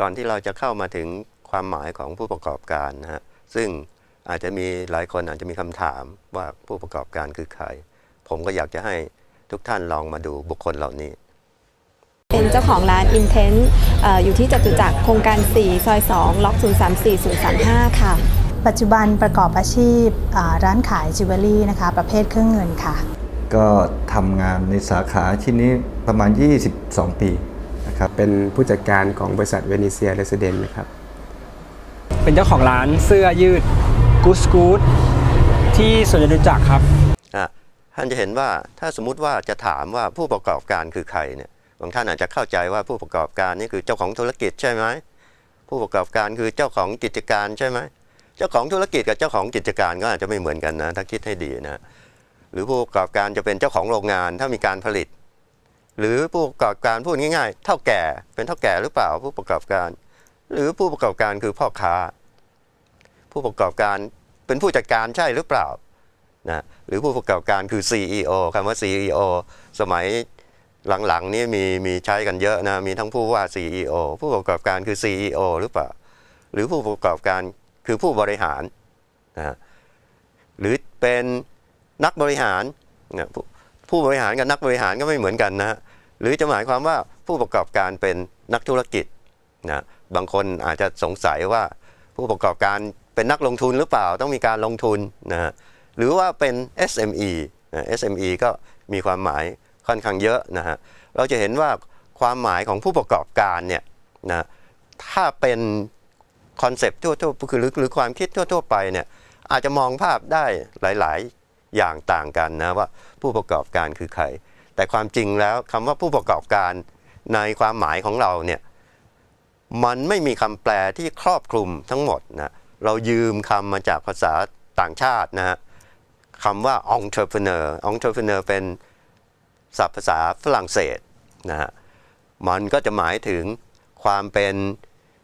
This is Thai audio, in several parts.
ก่อนที่เราจะเข้ามาถึงความหมายของผู้ประกอบการนะฮะซึ่งอาจจะมีหลายคนอาจจะมีคำถามว่าผู้ประกอบการคือใคร ผมก็อยากจะให้ทุกท่านลองมาดูบุคคลเหล่านี้ เป็นเจ้าของร้าน Intent เอ่ออยู่ที่จตุจักรโครงการ 4 ซอย 2 ล็อก 034035 ค่ะ ปัจจุบันประกอบอาชีพอ่าร้านขายจิวเวลรี่นะคะ ประเภทเครื่องเงินค่ะ ก็ทำงานในสาขาที่นี้ประมาณ 22 ปี นะครับ เป็นผู้จัดการของบริษัทเวนิเซียเรสเดนนะครับ เป็นเจ้าของร้านเสื้อยืดกูสกูดที่สวนจตุจักรครับอะท่านจะเห็นว่าถ้าสมมุติว่าจะถามว่าผู้ประกอบการคือใครเนี่ยบางท่านอาจจะเข้าใจว่าผู้ประกอบการนี่คือเจ้าของธุรกิจใช่ไหมผู้ประกอบการคือเจ้าของกิจการใช่ไหมเจ้าของธุรกิจกับเจ้าของกิจการก็อาจจะไม่เหมือนกันนะถ้าคิดให้ดีนะหรือผู้ประกอบการจะเป็นเจ้าของโรงงานถ้ามีการผลิต หรือผู้ประกอบการพูดง่าย ๆ เท่าแก่เป็นเท่าแก่หรือเปล่าผู้ประกอบการ หรือผู้ประกอบการคือพ่อค้า ผู้ประกอบการเป็นผู้จัดการใช่หรือเปล่านะหรือผู้ประกอบการคือ CEO คำว่า CEO สมัยหลังๆนี่มีมีใช้กันเยอะนะมีทั้งผู้ว่า CEO ผู้ประกอบการคือ CEO หรือเปล่า หรือผู้ประกอบการคือผู้บริหารนะหรือเป็นนักบริหารนะผู้ผู้บริหารกับนักบริหารก็ไม่เหมือนกันนะ หรือจะหมายความว่าผู้ประกอบการเป็นนักธุรกิจนะบางคนอาจจะสงสัยว่าผู้ประกอบการเป็นนักลงทุนหรือเปล่าต้องมีการลงทุนนะฮะหรือว่าเป็น SME นะ SME ก็มีความหมายค่อนข้างเยอะนะฮะเราจะเห็นว่าความหมายของผู้ประกอบการเนี่ยนะถ้าเป็นคอนเซปต์ทั่วๆคือหรือหรือความคิดทั่ว ๆ ไปเนี่ยอาจจะมองภาพได้หลาย ๆ อย่างต่างกันนะว่าผู้ประกอบการคือใคร แต่ความจริงแล้วคำว่าผู้ประกอบการในความหมายของเราเนี่ยมันไม่มีคำแปลที่ครอบคลุมทั้งหมดนะเรายืมคำมาจากภาษาต่างชาตินะฮะคำว่า entrepreneur entrepreneur เป็นศัพท์ภาษาฝรั่งเศสนะฮะมันก็จะหมายถึงความเป็น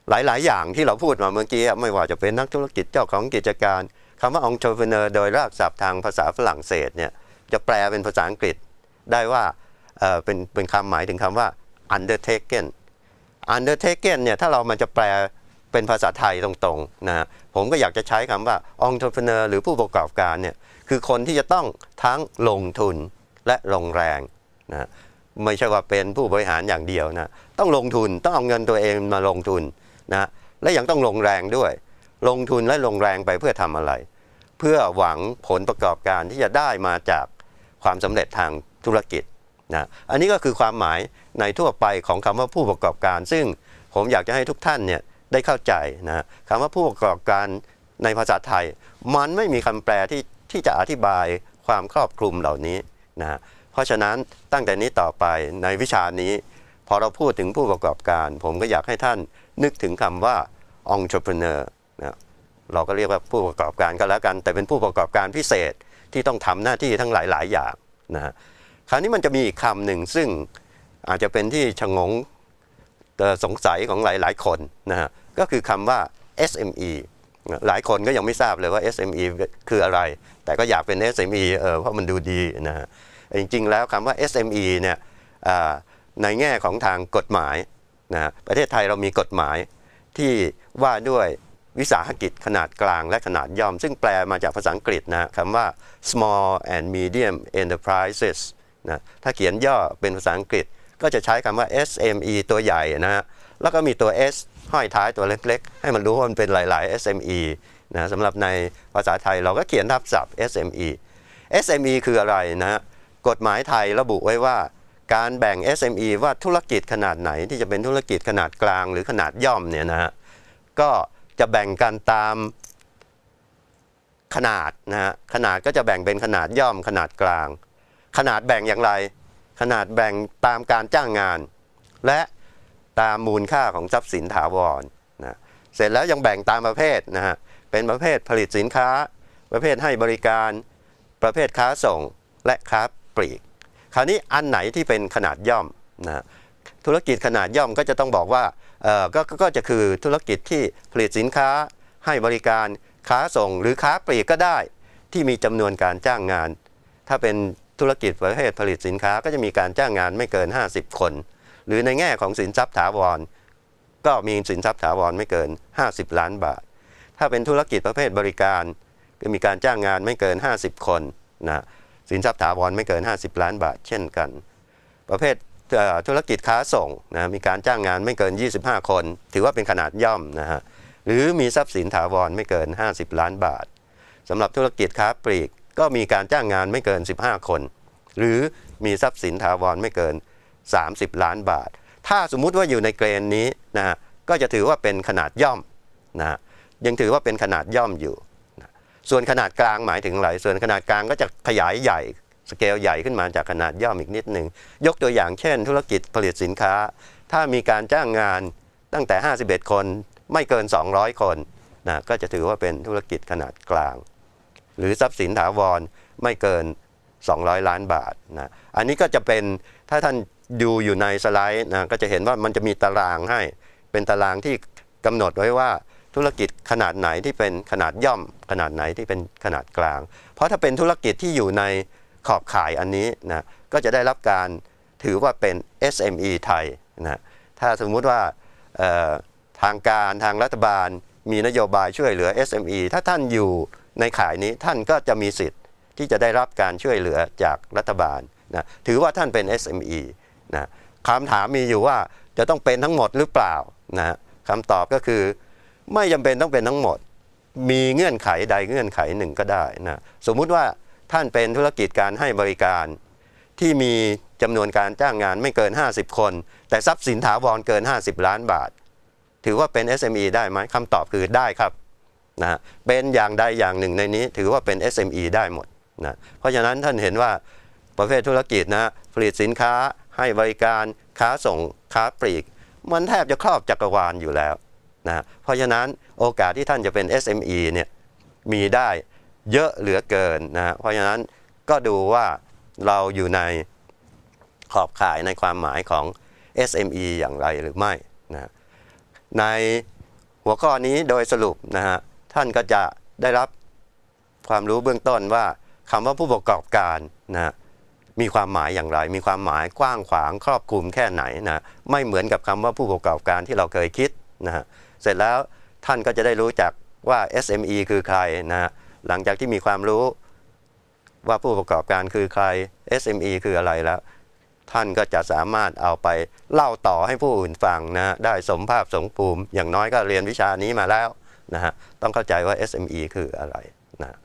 หลาย ๆ อย่างที่เราพูดมาเมื่อกี้ ไม่ว่าจะเป็นนักธุรกิจเจ้าของกิจการคำว่า entrepreneur โดยรากศัพท์ทางภาษาฝรั่งเศสเนี่ยจะแปลเป็นภาษาอังกฤษ ได้ว่าเเป็นเป็นคำหมายถึงคำว่า undertaken undertaken เนี่ยถ้าเรามันจะแปลเป็นภาษาไทยตรงๆนะผมก็อยากจะใช้คำว่า entrepreneur หรือผู้ประกอบการเนี่ยคือคนที่จะต้องทั้งลงทุนและลงแรงนะฮะไม่ใช่ว่าเป็นผู้บริหารอย่างเดียวนะต้องลงทุนต้องเอาเงินตัวเองมาลงทุนนะและยังต้องลงแรงด้วย ลงทุนและลงแรงไปเพื่อทำอะไร เพื่อหวังผลประกอบการที่จะได้มาจากความสำเร็จทาง ธุรกิจนะอันนี้ก็คือความหมายในทั่วไปของคำว่าผู้ประกอบการ ซึ่งผมอยากจะให้ทุกท่านเนี่ยได้เข้าใจนะคำว่าผู้ประกอบการในภาษาไทย มันไม่มีคำแปลที่ที่จะอธิบายความครอบคลุมเหล่านี้นะเพราะฉะนั้นตั้งแต่นี้ต่อไปในวิชานี้ พอเราพูดถึงผู้ประกอบการ ผมก็อยากให้ท่านนึกถึงคำว่า entrepreneur นะเราก็เรียกว่าผู้ประกอบการก็แล้วกัน แต่เป็นผู้ประกอบการพิเศษที่ต้องทำหน้าที่ทั้งหลาย ๆ อย่างนะฮะ คราวนี้มันจะมีอีกคำหนึ่งซึ่งอาจจะเป็นที่ชงงสงสัยของหลาย ๆ คนนะฮะก็คือคำว่า SME หลายคนก็ยังไม่ทราบเลยว่า SME คืออะไร แต่ก็อยากเป็น SME เออเพราะมันดูดีนะฮะจริง ๆ แล้วคำว่า SME เนี่ยในแง่ของทางกฎหมายนะฮะประเทศไทยเรามีกฎหมายที่ว่าด้วยวิสาหกิจขนาดกลางและขนาดย่อม ซึ่งแปลมาจากภาษาอังกฤษนะคำว่า small and medium enterprises นะถ้าเขียนย่อเป็นภาษาอังกฤษก็จะใช้คำว่า SME ตัวใหญ่นะฮะแล้วก็มีตัว S ห้อยท้ายตัวเล็กๆ ให้มันรู้ว่ามันเป็นหลาย ๆ SME นะสำหรับในภาษาไทยเราก็เขียนทับศัพท์ SME SME คืออะไรนะฮะกฎหมายไทยระบุไว้ว่าการแบ่ง SME ว่าธุรกิจขนาดไหนที่จะเป็นธุรกิจขนาดกลางหรือขนาดย่อมเนี่ยนะฮะก็จะแบ่งกันตามขนาดนะฮะขนาดก็จะแบ่งเป็นขนาดย่อมขนาดกลาง ขนาดแบ่งอย่างไร ขนาดแบ่งตามการจ้างงาน และตามมูลค่าของทรัพย์สินถาวรนะเสร็จแล้วยังแบ่งตามประเภทนะฮะเป็นประเภทผลิตสินค้า ประเภทให้บริการประเภทค้าส่งและค้าปลีก คราวนี้อันไหนที่เป็นขนาดย่อมนะธุรกิจขนาดย่อมก็จะต้องบอกว่าเออก็ก็ก็จะคือธุรกิจที่ผลิตสินค้า ให้บริการค้าส่งหรือค้าปลีกก็ได้ ที่มีจำนวนการจ้างงาน ถ้าเป็น ธุรกิจประเภทผลิตสินค้าก็จะมีการจ้างงานไม่เกิน 50 คน หรือในแง่ของสินทรัพย์ถาวร ก็มีสินทรัพย์ถาวรไม่เกิน 50 ล้านบาท ถ้าเป็นธุรกิจประเภทบริการ ก็มีการจ้างงานไม่เกิน 50 คนนะสินทรัพย์ถาวรไม่เกิน 50 ล้านบาท เช่นกัน ประเภทธุรกิจค้าส่งนะมีการจ้างงานไม่เกิน 25 คน ถือว่าเป็นขนาดย่อมนะฮะหรือมีทรัพย์สินถาวรไม่เกิน 50 ล้านบาทสำหรับธุรกิจค้าปลีก ก็มีการจ้างงานไม่เกิน 15 คน หรือมีทรัพย์สินถาวรไม่เกิน 30 ล้านบาท ถ้าสมมุติว่าอยู่ในเกรนนี้นะฮะก็จะถือว่าเป็นขนาดย่อมนะฮะยังถือว่าเป็นขนาดย่อมอยู่นะส่วนขนาดกลางหมายถึงอะไรส่วนขนาดกลางก็จะขยายใหญ่สเกลใหญ่ขึ้นมาจากขนาดย่อมอีกนิดหนึ่งยกตัวอย่างเช่น ธุรกิจผลิตสินค้า ถ้ามีการจ้างงานตั้งแต่ 51 คนไม่เกิน 200 คนนะก็จะถือว่าเป็นธุรกิจขนาดกลาง หรือทรัพย์สินถาวรไม่เกิน 200 ล้านบาทนะอันนี้ก็จะเป็นถ้าท่านดูอยู่ในสไลด์นะก็จะเห็นว่ามันจะมีตารางให้เป็นตารางที่กำหนดไว้ว่าธุรกิจขนาดไหนที่เป็นขนาดย่อม ขนาดไหนที่เป็นขนาดกลาง เพราะถ้าเป็นธุรกิจที่อยู่ในขอบข่ายอันนี้นะก็จะได้รับการถือว่าเป็น SME ไทยนะถ้าสมมุติว่าทางการทางรัฐบาลมีนโยบายช่วยเหลือ SME ถ้าท่านอยู่ ในข่ายนี้ท่านก็จะมีสิทธิ์ที่จะได้รับการช่วยเหลือจากรัฐบาลนะถือว่าท่านเป็น SME นะคำถามมีอยู่ว่าจะต้องเป็นทั้งหมดหรือเปล่านะคำตอบก็คือ ไม่จำเป็นต้องเป็นทั้งหมด มีเงื่อนไขใดเงื่อนไขหนึ่งก็ได้นะสมมุติว่าท่านเป็นธุรกิจการให้บริการ ที่มีจำนวนการจ้างงานไม่เกิน 50 คน แต่ทรัพย์สินถาวรเกิน 50 ล้านบาท ถือว่าเป็น SME ได้ไหมคำตอบคือได้ครับ นะเป็นอย่างใดอย่างหนึ่งในนี้ถือว่าเป็น SME ได้หมดนะเพราะฉะนั้นท่านเห็นว่าประเภทธุรกิจนะผลิตสินค้าให้บริการค้าส่งค้าปลีก มันแทบจะครอบจักรวาลอยู่แล้วนะเพราะฉะนั้นโอกาสที่ท่านจะเป็น SME เนี่ยมีได้เยอะเหลือเกินนะเพราะฉะนั้นก็ดูว่าเราอยู่ในขอบข่ายในความหมายของ SME อย่างไรหรือไม่นะในหัวข้อนี้โดยสรุปนะฮะ ท่านก็จะได้รับความรู้เบื้องต้นว่าคำว่าผู้ประกอบการนะมีความหมายอย่างไร มีความหมายกว้างขวางครอบคลุมแค่ไหนนะไม่เหมือนกับคำว่าผู้ประกอบการที่เราเคยคิดนะฮะเสร็จแล้วท่านก็จะได้รู้จักว่า SME คือใครนะฮะหลังจากที่มีความรู้ว่าผู้ประกอบการคือใคร SME คืออะไรแล้ว ท่านก็จะสามารถเอาไปเล่าต่อให้ผู้อื่นฟังนะฮะได้สมภาพสมภูมิอย่างน้อยก็เรียนวิชานี้มาแล้ว นะฮะต้องเข้าใจว่า SME คืออะไรนะ